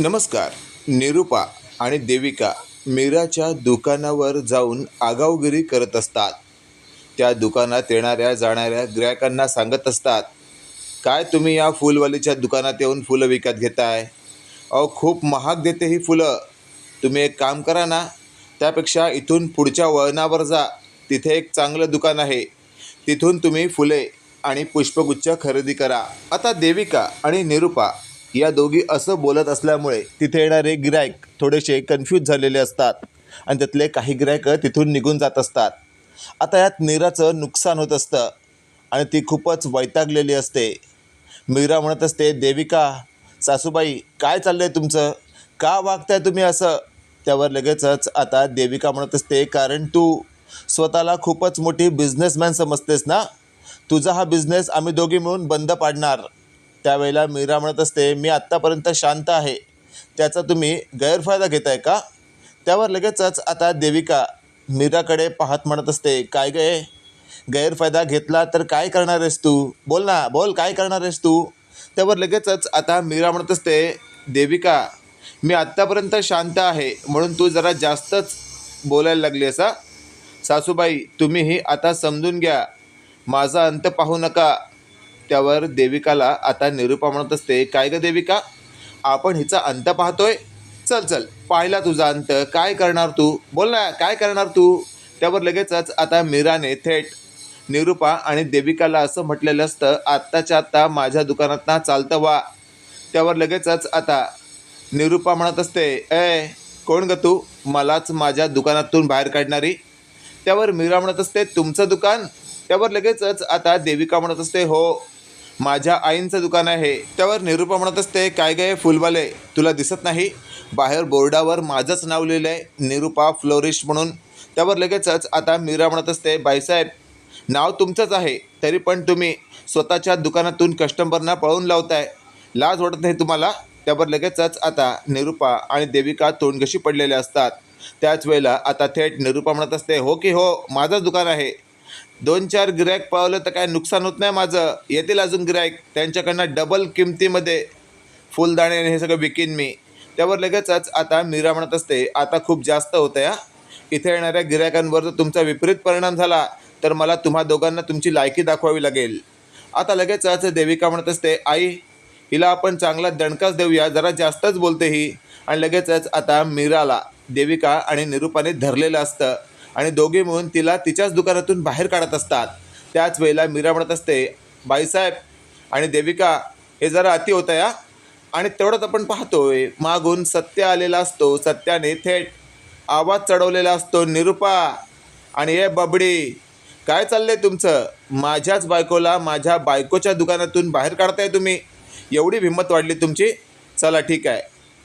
नमस्कार निरुपा आणि देविका मीराच्या दुकानावर जाऊन आगाऊगिरी करत असतात. त्या दुकानात येणाऱ्या जाणाऱ्या ग्राहकांना सांगत असतात काय तुम्ही या फुलवालीच्या दुकानात येऊन फुलं विकत घेताय? अहो खूप महाग देते ही फुलं. तुम्ही एक काम करा ना त्यापेक्षा इथून पुढच्या वळणावर जा. तिथे एक चांगलं दुकान आहे. तिथून तुम्ही फुले आणि पुष्पगुच्छ खरेदी करा. आता देविका आणि निरुपा या दोघी असं बोलत असल्यामुळे तिथे येणारे गिरायक थोडेसे कन्फ्यूज झालेले असतात. आणि त्यातले काही गिरायक तिथून निघून जात असतात. आता यात मीराचं नुकसान होत असतं. आणि ती खूपच वैतागलेली असते. मीरा म्हणत असते देविका सासूबाई काय चाललं आहे तुमचं? का वागताय तुम्ही असं? त्यावर लगेचच आता देविका म्हणत असते कारण तू स्वतःला खूपच मोठी बिझनेसमॅन समजतेस ना? तुझा हा बिझनेस आम्ही दोघी मिळून बंद पाडणार. त्यावेळेला मीरा म्हणत असते मी आत्तापर्यंत शांत आहे. त्याचा तुम्ही गैरफायदा घेताय का? त्यावर लगेचच आता देविका मीराकडे पाहत म्हणत असते काय गे गैरफायदा घेतला तर काय करणार आहेस तू? बोल ना बोल काय करणार आहेस तू? त्यावर लगेचच आता मीरा म्हणत असते देविका मी आत्तापर्यंत शांत आहे. म्हणून तू जरा जास्तच बोलायला लागली असा सासूबाई तुम्हीही आता समजून घ्या. माझा अंत पाहू नका. त्यावर देविकाला आता निरूपा म्हणत असते काय ग देविका? आपण हिचा अंत पाहतोय. चल चल पाहिला तुझा अंत. काय करणार तू? बोल ना काय करणार तू? त्यावर लगेचच आता मीराने थेट निरूपा आणि देविकाला असं म्हटलेलं असतं आत्ताच्या आत्ता माझ्या दुकानात ना चालतं वा. त्यावर लगेचच आता निरूपा म्हणत असते ए कोण ग तू? मलाच माझ्या दुकानातून बाहेर काढणारी. त्यावर मीरा म्हणत असते तुमचं दुकान? त्यावर लगेचच आता देविका म्हणत असते हो माझ्या आईंचं दुकान आहे. त्यावर निरूपा म्हणत असते काय काय फुलवाले? तुला दिसत नाही? बाहेर बोर्डावर माझंच नाव लिहिलं आहे निरुपा फ्लोरिस्ट म्हणून. त्यावर लगेचच आता मीरा म्हणत असते बाईसाहेब नाव तुमचंच आहे तरी पण तुम्ही स्वतःच्या दुकानातून कस्टमरना पळवून लावताय. लाज वाटत नाही तुम्हाला? त्यावर लगेचच आता निरूपा आणि देविका तोंडघशी पडलेल्या असतात. त्याच वेळेला आता थेट निरूपा म्हणत असते हो की हो माझंच दुकान आहे. दोन चार गिरायक पावलं तर काय नुकसान होत नाही माझं. येतील अजून गिरायक त्यांच्याकडनं डबल किमतीमध्ये फुलदाणे आणि हे सगळं विकीन मी. त्यावर लगेचच आता मीरा म्हणत असते आता खूप जास्त होतं या इथे येणाऱ्या गिरायकांवर जर तुमचा विपरीत परिणाम झाला तर मला तुम्हा दोघांना तुमची लायकी दाखवावी लागेल. आता लगेचच देविका म्हणत असते आई हिला आपण चांगला दणकाच देऊया जरा जास्तच बोलते ही. आणि लगेचच आता मीराला देविका आणि निरूपाने धरलेलं असतं. आणि दोघे मिळून तिला तिच्याच दुकानातून बाहेर काढत असतात. त्याच वेळेला मीरा म्हणत असते बाईसाहेब आणि देविका हे जरा अति होतं या आणि तेवढंच आपण पाहतोय. मागून सत्य आलेला असतो. सत्याने थेट आवाज चढवलेला असतो निरूपा आणि हे बबडी काय चाललंय तुमचं? माझ्याच बायकोला माझ्या बायकोच्या दुकानातून बाहेर काढताय तुम्ही. एवढी हिंमत वाढली तुमची? चला ठीक आहे.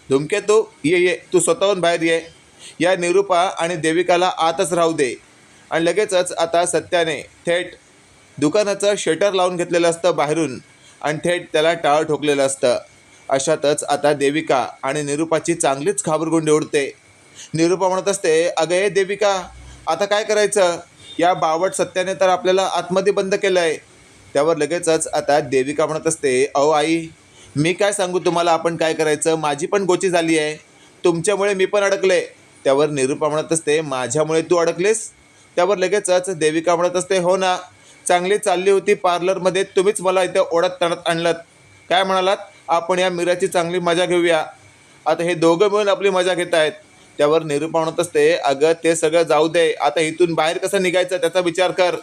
धुमके तू. ये ये. तू स्वतःहून बाहेर ये. या निरूपा आणि देविकाला आतच राहू दे. आणि लगेचच आता सत्याने थेट दुकानाचं शटर लावून घेतलेलं असतं बाहेरून आणि थेट त्याला टाळ ठोकलेलं असतं. अशातच आता देविका आणि निरूपाची चांगलीच घाबरगुंडी उडते. निरूपा म्हणत असते अगं हे देविका आता काय करायचं? या बावट सत्याने तर आपल्याला आतमध्ये बंद केलं आहे त्यावर लगेचच आता देविका म्हणत असते अहो आई मी काय सांगू तुम्हाला आपण काय करायचं? माझी पण गोची झाली आहे. तुमच्यामुळे मी पण अडकले. त्यावर निरूपा म्हणत असते माझ्यामुळे तू अडकलेस? त्यावर लगेचच देविका म्हणत असते हो ना चांगली चालली होती पार्लरमध्ये तुम्हीच मला इथे ओढत तणत आणलात. काय म्हणालात? आपण या मीराची चांगली मजा घेऊया. आता हे दोघं मिळून आपली मजा घेत आहेत त्यावर निरूपा म्हणत असते अगं ते सगळं जाऊ दे. आता इथून बाहेर कसं निघायचं त्याचा विचार कर.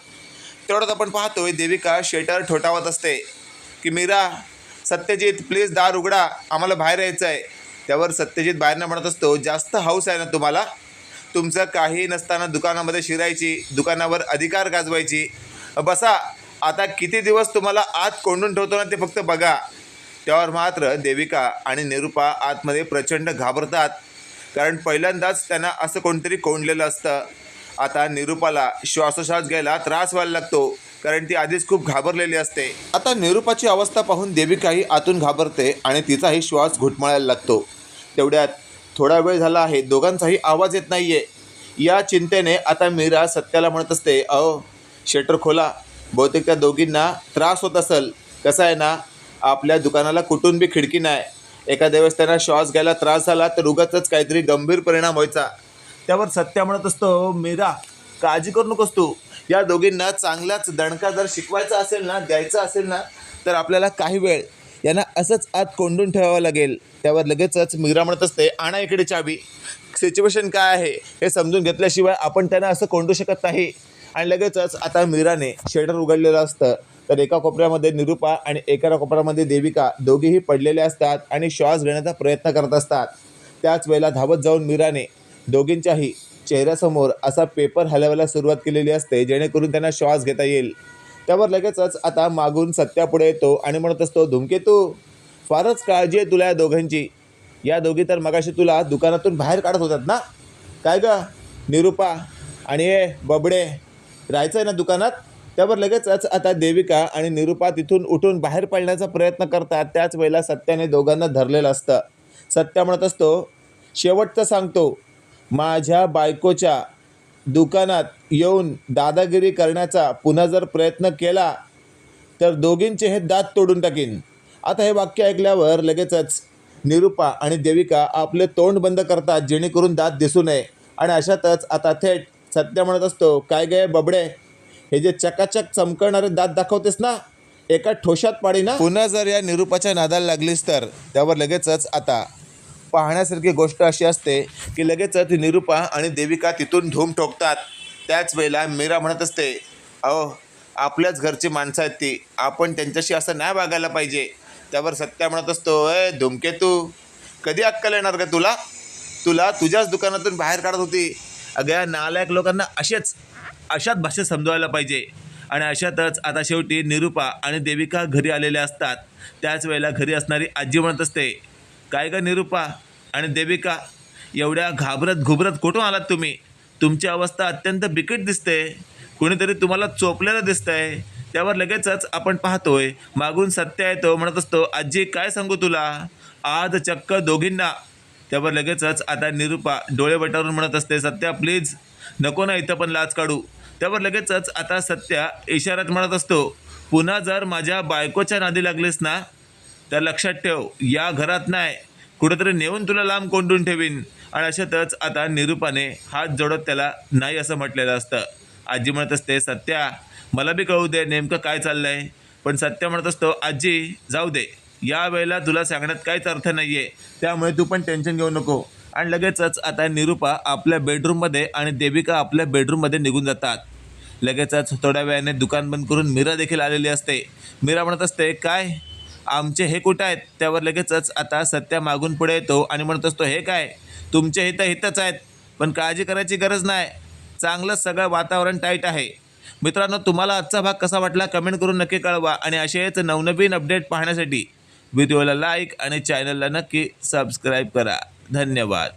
तेवढंच आपण पाहतोय देविका शेटर ठोठावत असते की मीरा सत्यजित प्लीज दार उघडा आम्हाला बाहेर यायचं आहे त्यावर सत्यजित बाहेरनं म्हणत असतो जास्त हाऊस आहे ना तुम्हाला? तुमचं काही नसताना दुकानामध्ये शिरायची दुकानावर अधिकार गाजवायची. बसा आता किती दिवस तुम्हाला आत कोंडून ठेवतो ना ते फक्त बघा. त्यावर मात्र देविका आणि निरूपा आतमध्ये प्रचंड घाबरतात. कारण पहिल्यांदाच त्यांना असं कोणतरी कोंडलेलं असतं. आता निरूपाला श्वासोश्वास घ्यायला त्रास व्हायला लागतो. कारण ती आधीच खूप घाबरलेली असते. आता निरूपाची अवस्था पाहून देविकाही आतून घाबरते आणि तिचाही श्वास घुटमळायला लागतो. तेवढ्यात थोडा वेळ झाला आहे दोघांचाही आवाज येत नाही आहे या चिंतेने आता मीरा सत्याला म्हणत असते अहो शटर खोला. बहुतेक त्या दोघींना त्रास होत असेल. कसं आहे ना आपल्या दुकानाला कुठून बी खिडकी नाही. एखाद्या वेळेस त्यांना श्वास घ्यायला त्रास झाला तर उगाचच काहीतरी गंभीर परिणाम व्हायचा. त्यावर सत्या म्हणत असतो मीरा काळजी करू नकोस तू. या दोघींना चांगलाच दणका जर शिकवायचा असेल ना द्यायचा असेल ना तर आपल्याला काही वेळ यांना असंच आत कोंडून ठेवावं लागेल. त्यावर लगेचच मीरा म्हणत असते आणा इकडे चावी. सिच्युएशन काय आहे? हे समजून घेतल्याशिवाय आपण त्यांना असं कोंडू शकत नाही. आणि लगेचच आता मीराने शेटर उघडलेलं असतं. तर एका कोपऱ्यामध्ये निरुपा आणि एका कोपऱ्यामध्ये देविका दोघेही पडलेले असतात आणि श्वास घेण्याचा प्रयत्न करत असतात. त्याच वेळेला धावत जाऊन मीराने दोघींच्याही चेहऱ्यासमोर असा पेपर हलवायला सुरुवात केलेली असते जेणेकरून त्यांना श्वास घेता येईल. त्यावर लगेचच आता मागून सत्या पुढे येतो आणि म्हणत असतो धुमकेतू फारच काळजी आहे तुला या दोघांची. या दोघी तर मगाशी तुला दुकानातून बाहेर काढत होतात ना? काय ग? निरुपा आणि ए बबडे राहायचं आहे ना दुकानात? त्यावर लगेचच आता देविका आणि निरुपा तिथून उठून बाहेर पडण्याचा प्रयत्न करतात. त्याच वेळेला सत्याने दोघांना धरलेलं असतं. सत्या म्हणत असतो शेवटचं सांगतो. माझ्या बायकोच्या दुकानात येऊन दादागिरी करण्याचा पुन्हा जर प्रयत्न केला तर दोघींचे हे दात तोडून टाकीन. आता हे वाक्य ऐकल्यावर लगेचच निरुपा आणि देविका आपले तोंड बंद करतात जेणेकरून दात दिसू नये. आणि अशातच आता थेट सत्य म्हणत असतो काय गे बबडे? हे जे चकाचक चमकणारे दात दाखवतेस ना एका ठोशात पाडी ना? पुन्हा जर या निरुपाच्या नादाला लागलीस तर त्यावर लगेचच आता पाहण्यासारखी गोष्ट अशी असते की लगेचच निरुपा आणि देविका तिथून धूम ठोकतात. त्याच वेळेला मीरा म्हणत असते अहो आपल्याच घरची माणसं आहेत ती. आपण त्यांच्याशी असं नाही वागायला पाहिजे. त्यावर सत्या म्हणत असतो अय धुमकेतू कधी अक्कल येणार का तुला? तुला तुझ्याच दुकानातून बाहेर काढत होती. अगं या नालायक लोकांना असेच अशाच भाषेत समजवायला पाहिजे. आणि अशातच आता शेवटी निरुपा आणि देविका घरी आलेल्या असतात. त्याच वेळेला घरी असणारी आजी म्हणत असते काय ग निरुपा आणि देविका एवढ्या घाबरत घुबरत कुठून आलात तुम्ही? तुमची अवस्था अत्यंत बिकट दिसते. कुणीतरी तुम्हाला चोपलेलं दिसतंय. त्यावर लगेचच आपण पाहतोय. मागून सत्य येतो म्हणत असतो आजी काय सांगू तुला? आज चक्क दोघींना. त्यावर लगेचच आता निरुपा डोळे वटारून म्हणत असते सत्या प्लीज नको ना इथं पण लाच काढू. त्यावर लगेचच आता सत्या इशाऱ्यात म्हणत असतो पुन्हा जर माझ्या बायकोच्या नादी लागलीस ना तर लक्षात ठेव या घरात नाही. कुठेतरी नेऊन तुला लांब कोंडून ठेवीन. आणि अशातच आता निरुपाने हात जोडत त्याला नाही असं म्हटलेलं असतं. आजी म्हणत असते सत्या मला बी कळू दे नेमकं काय चाललं आहे पण सत्य म्हणत असतो आजी जाऊ दे. या वेळेला तुला सांगण्यात काहीच अर्थ नाही आहे त्यामुळे तू पण टेन्शन घेऊ नको. आणि लगेचच आता निरुपा आपल्या बेडरूममध्ये आणि देविका आपल्या बेडरूममध्ये निघून जातात. लगेचच थोड्या वेळाने दुकान बंद करून मीरा देखील आलेली असते. मीरा म्हणत असते काय? आमचे हे कुठं आहेत? त्यावर लगेचच आता सत्या मागून पुढे येतो आणि म्हणत असतो हे काय? तुमचे हित हितच आहेत. पण काळजी करायची गरज नाही. चांगलं सगळं वातावरण टाईट आहे. मित्रांनो तुम्हाला आजचा भाग कसा वाटला कमेंट करून नक्की कळवा आणि असेच नवनवीन अपडेट पाहण्यासाठी व्हिडिओला लाईक आणि चॅनलला नक्की सबस्क्राईब करा. धन्यवाद.